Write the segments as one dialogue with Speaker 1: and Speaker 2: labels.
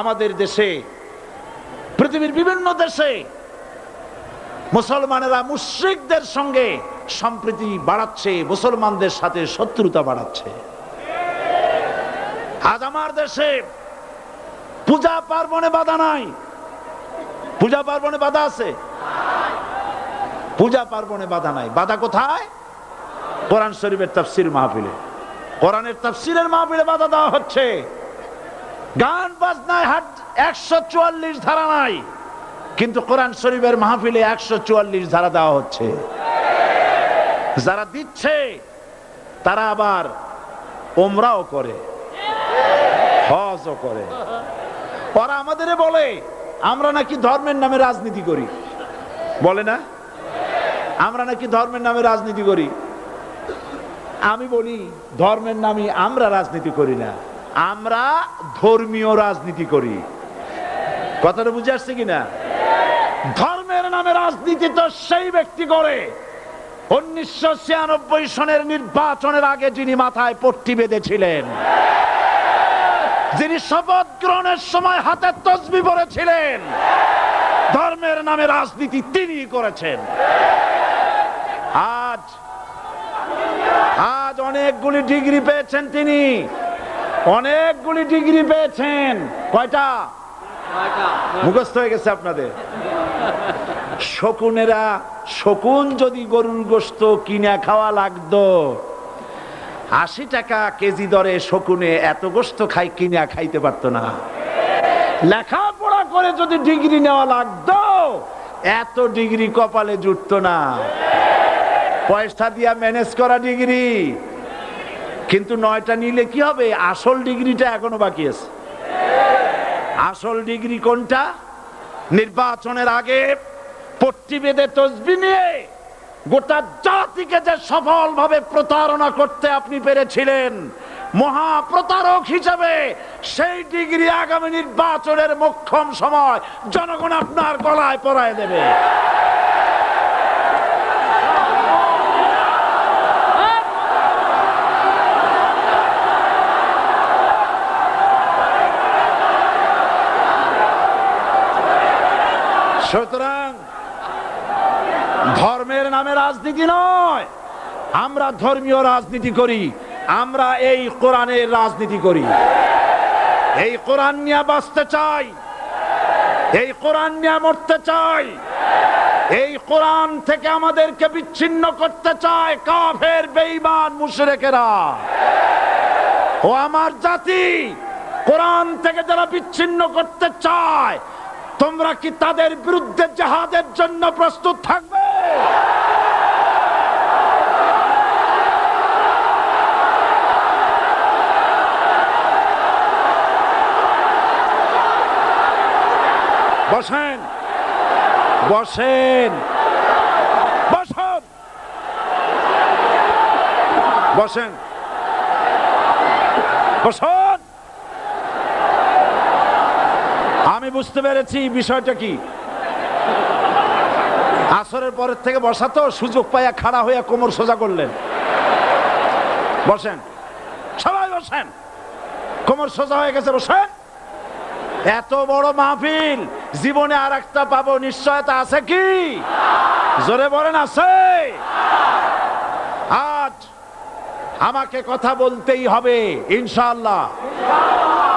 Speaker 1: আমাদের দেশে, পৃথিবীর বিভিন্ন দেশে মুসলমানেরা মুশ্রিকদের সঙ্গে সম্প্রীতি বাড়াচ্ছে, মুসলমানদের সাথে শত্রুতা বাড়াচ্ছে। আজ আমার দেশে পূজা পার্বণে বাধা নাই। পূজা পার্বণে বাধা আছে? পূজা পার্বণে বাধা নাই। বাধা কোথায়? কোরআন শরীফের তাফসির মাহফিলে। কোরআনের তাফসিরের মাহফিলে বাধা দেওয়া হচ্ছে। গান বাজনায় হাট একশো চুয়াল্লিশ ধারা নাই, কিন্তু কোরআন শরীফের মাহফিলে একশো চুয়াল্লিশ ধারা দেওয়া হচ্ছে। যারা দিচ্ছে, তারা আবার ওমরাও করে, হজও করে। ওরা আমাদের বলে, আমরা নাকি ধর্মের নামে রাজনীতি করি। বলে না? আমরা নাকি ধর্মের নামে রাজনীতি করি। আমি বলি, ধর্মের নামে আমরা রাজনীতি করি না। আমরা ধর্মীয় রাজনীতি করি। কথাটা বুঝে আসছে কিনা? ধর্মের নামে রাজনীতি তো সেই ব্যক্তি করে। উনিশশো ছিয়ানব্বই সনের নির্বাচনের আগে যিনি মাথায় পট্টি বেঁধেছিলেন, যিনি শপথ গ্রহণের সময় হাতে তসবি পড়েছিলেন ধর্মের নামে রাজনীতি তিনি করেছেন। আজ আজ অনেকগুলি ডিগ্রি পেয়েছেন তিনি। অনেকগুলি ডিগ্রি পেয়েছেন। কয়টা? মুখস্থ হয়ে গেছে আপনাদের। শকুনেরা শকুন যদি গরুর গোস্ত কিনে খাওয়া লাগতো আশি টাকা কেজি দরে শকুনে এত গোস্ত খাই কিনে খাইতে পারতো না। লেখাপড়া করে যদি ডিগ্রি নেওয়া লাগতো এত ডিগ্রি কপালে জুটতো না। পয়সা দিয়া ম্যানেজ করা ডিগ্রি কিন্তু নয়টা নিলে কি হবে? আসল ডিগ্রিটা এখনও বাকি আছে। আসল ডিগ্রি কোনটা? নির্বাচনের আগে পট্টি বেঁধে তসবি নিয়ে গোটা জাতিকে যে সফলভাবে প্রতারণা করতে আপনি পেরেছিলেন মহা প্রতারক হিসেবে সেই ডিগ্রি আগামী নির্বাচনের মোক্ষম সময় জনগণ আপনার গলায় পরায় দেবে। সুতরাং ধর্মের নামে রাজনীতি নয়। আমরা ধর্মীয় রাজনীতি করি, আমরা এই কোরআনের রাজনীতি করি। এই কোরআন নিয়ে বাঁচতে চাই, এই কোরআন নিয়ে মরতে চাই, এই কোরআন থেকে আমাদেরকে বিচ্ছিন্ন করতে চায় কাফের, বেঈমান, মুশরিকেরা। ও আমার জাতি, কোরআন থেকে যারা বিচ্ছিন্ন করতে চায় তোমরা কি তাদের বিরুদ্ধে জাহাদের জন্য প্রস্তুত থাকবে? বসেন। বসেন। বসেন। বসেন। বসুন আমি বুঝতে পেরেছি, বিষয়টা কি? আসরের পরের থেকে বসা তো, সুযোগ পাইয়া খাড়া হইয়া কোমর সোজা করলেন। বসেন। সবাই বসেন। কোমর সোজা হয়ে গেছে, বসেন। এত বড় মাহফিল, জীবনে আর একটা পাবো, নিশ্চয়তা আছে কি? জোরে বলেন, আছে। আজ আমাকে কথা বলতেই হবে, ইনশাআল্লাহ।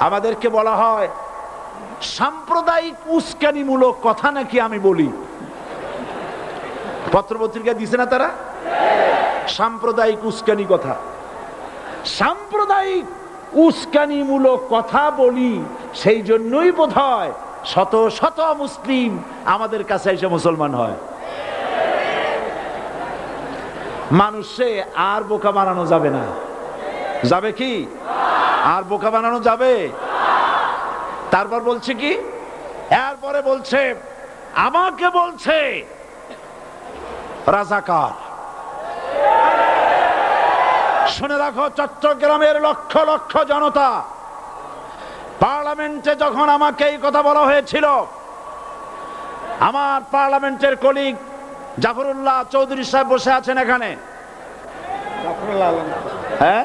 Speaker 1: আমাদেরকে বলা হয়, সাম্প্রদায়িক উস্কানিমূলক কথা নাকি আমি বলি? পত্রপত্রিকা দিছে না তারা? সাম্প্রদায়িক উস্কানি কথা। সাম্প্রদায়িক উস্কানিমূলক কথা বলি, সেই জন্যই বোধ শত শত মুসলিম আমাদের কাছে এসে মুসলমান হয়। মানুষে আর বোকা বানানো যাবে না। যাবে কি? আর বোকা বানানো যাবে? তারপর বলছে কি? এরপরে বলছে আমাকে বলছে রাজাকার। শুনে রাখো চট্টগ্রামের লক্ষ লক্ষ জনতা পার্লামেন্টে যখন আমাকে এই কথা বলা হয়েছিল আমার পার্লামেন্টের কলিগ জাফরুল্লাহ চৌধুরী সাহেব বসে আছেন এখানে। হ্যাঁ?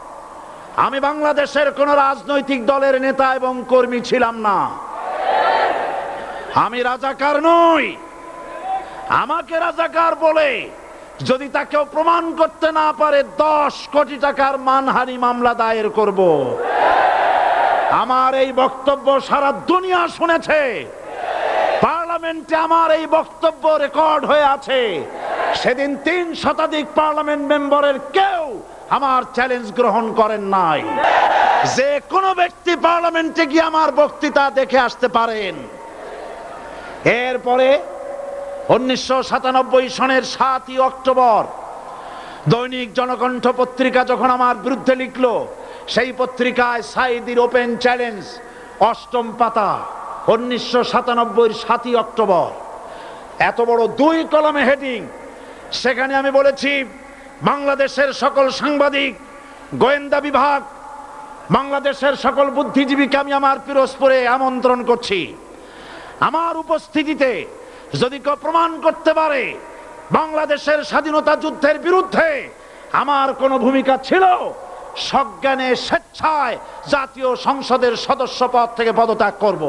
Speaker 1: আমি বাংলাদেশের কোন রাজনৈতিক দলের নেতা এবং কর্মী ছিলাম না। আমি রাজাকার নই। আমাকে রাজাকার বলে যদি তাকেও প্রমাণ করতে না পারে, দশ কোটি টাকার মানহানি মামলা দায়ের করব। আমার এই বক্তব্য সারা দুনিয়া শুনেছে। পার্লামেন্টে আমার এই বক্তব্য রেকর্ড হয়ে আছে। সেদিন তিন শতাধিক পার্লামেন্ট মেম্বারের কেউ আমার চ্যালেঞ্জ গ্রহণ করেন নাই। যে কোনো ব্যক্তি পার্লামেন্টে গিয়ে আমার বক্তৃতা দেখে আসতে পারেন। এরপরে উনিশশো সাতানব্বই সনের সাতই অক্টোবর, দৈনিক জনকণ্ঠ পত্রিকা যখন আমার বিরুদ্ধে লিখলো, সেই পত্রিকায় সাইদির ওপেন চ্যালেঞ্জ অষ্টম পাতা, উনিশশো সাতানব্বই সাতই অক্টোবর। এত বড় দুই কলমে হেডিং সেখানে আমি বলেছি বাংলাদেশের সকল সাংবাদিক, গোয়েন্দা বিভাগ, বাংলাদেশের সকল বুদ্ধিজীবীকে আমি আমার পিরোজপুরে আমন্ত্রণ করছি। আমার উপস্থিতিতে যদি কেউ প্রমাণ করতে পারে, বাংলাদেশের স্বাধীনতা যুদ্ধের বিরুদ্ধে আমার কোনো ভূমিকা ছিল, সজ্ঞানে স্বেচ্ছায় জাতীয় সংসদের সদস্য পদ থেকে পদত্যাগ করব।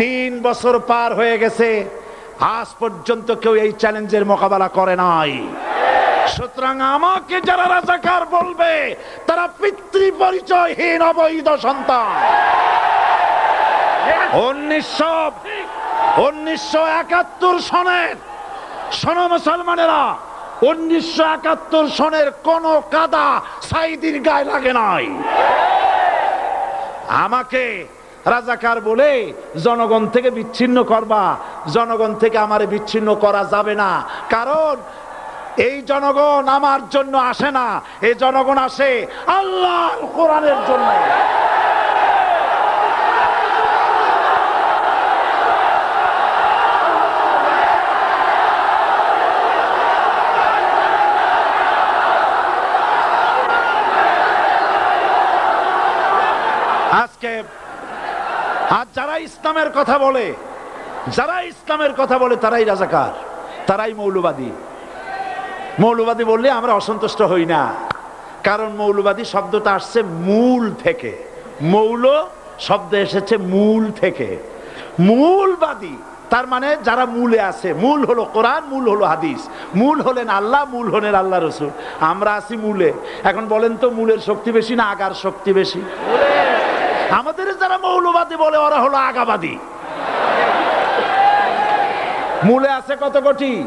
Speaker 1: তিন বছর পার হয়ে গেছে, আজ পর্যন্ত কেউ এই চ্যালেঞ্জের মোকাবেলা করে নাই। সুতরাং আমাকে যারা রাজাকার বলবে, তারা পিতৃ পরিচয়হীন অবৈধ সন্তান। একাত্তর সনের একাত্তর সনের কাদা গায়ে লাগে নাই। আমাকে রাজাকার বলে জনগণ থেকে বিচ্ছিন্ন করবা, জনগণ থেকে আমারে বিচ্ছিন্ন করা যাবে না। কারণ এই জনগণ আমার জন্য আসে না এই জনগণ আসে আল্লাহ কোরআনের জন্য। আজকে আর যারা ইসলামের কথা বলে, যারা ইসলামের কথা বলে তারাই রাজাকার, তারাই মৌলবাদী। মৌলবাদী বললে আমরা অসন্তুষ্ট হই না। কারণ মৌলবাদী শব্দটা আসছে মূল থেকে। মৌল শব্দ এসেছে মূল থেকে। মূলবাদী, তার মানে যারা মূলে আছে, মূল হলো কোরআন, মূল হলো হাদিস, মূল হলেন আল্লাহ, মূল হলেন আল্লাহ রসুল। আমরা আছি মূলে। এখন বলেন তো মূলের শক্তি বেশি না আগার শক্তি বেশি? আমাদের যারা মৌলবাদী বলে, ওরা হলো আগাবাদী। মূলে আছে কত কোটি?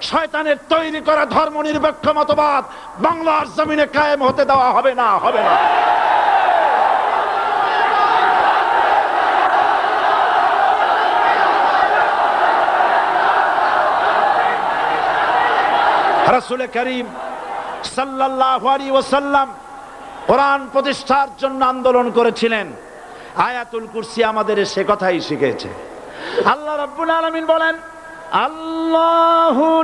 Speaker 1: শয়তানের তৈরি করা ধর্ম নিরপেক্ষ মতবাদ বাংলার জমিনে কায়েম হতে দেওয়া হবে না হবে না। রাসূল করিম সাল্লাল্লাহু আলাইহি কোরআন প্রতিষ্ঠার জন্য আন্দোলন করেছিলেন। আয়াতুল কুরসি আমাদের সে কথাই শিখেছে। আল্লাহ রাব্বুল আলামিন বলেন আল্লাহু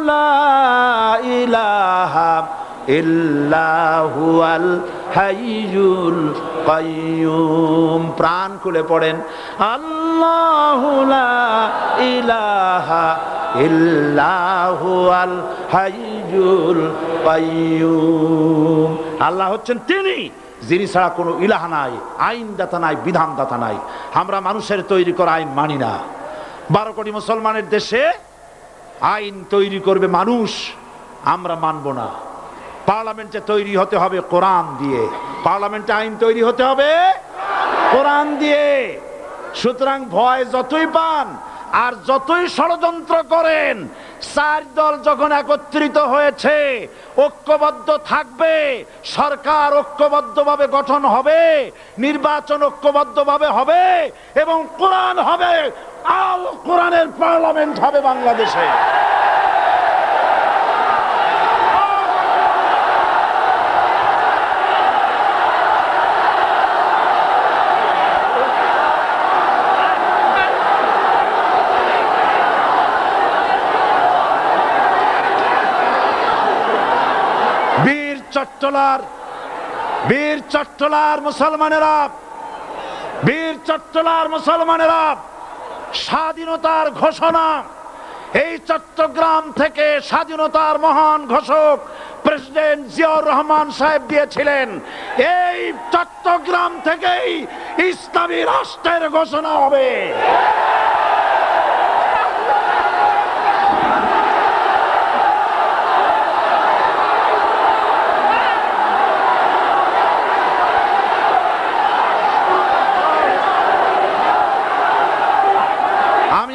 Speaker 1: ইলাহা ইল্লাহু আল হাইয়ুল কাইয়ুম। প্রাণ খুলে পড়েন। আল্লাহু ইলাহা ইল্লাহু আল হাইয়ুল কাইয়ুম। আল্লাহ হচ্ছেন তিনি, যিনি ছাড়া কোনো ইলাহা নাই, আইনদাতা নাই, বিধানদাতা নাই। আমরা মানুষের তৈরি করা আইন মানি না। বারো কোটি মুসলমানের দেশে আইন তৈরি করবে মানুষ, আমরা মানব না। পার্লামেন্টে তৈরি হতে হবে কোরআন দিয়ে। পার্লামেন্টে আইন তৈরি হতে হবে কোরআন দিয়ে। সুতরাং ভয় যতই পান, আর যতই ষড়যন্ত্র করেন, চার দল যখন একত্রিত হয়েছে, ঐক্যবদ্ধ থাকবে, সরকার ঐক্যবদ্ধভাবে গঠন হবে, নির্বাচন ঐক্যবদ্ধভাবে হবে, এবং কোরআন হবে আল কোরআনের পার্লামেন্ট হবে বাংলাদেশে। বীর চট্টলার বীর চট্টলার মুসলমানেরা বীর চট্টলার মুসলমানেরা স্বাধীনতার ঘোষণা। এই চট্টগ্রাম থেকে স্বাধীনতার মহান ঘোষক প্রেসিডেন্ট জিয়াউর রহমান সাহেব দিয়েছিলেন। এই চট্টগ্রাম থেকেই ইসলামী রাষ্ট্রের ঘোষণা হবে আমি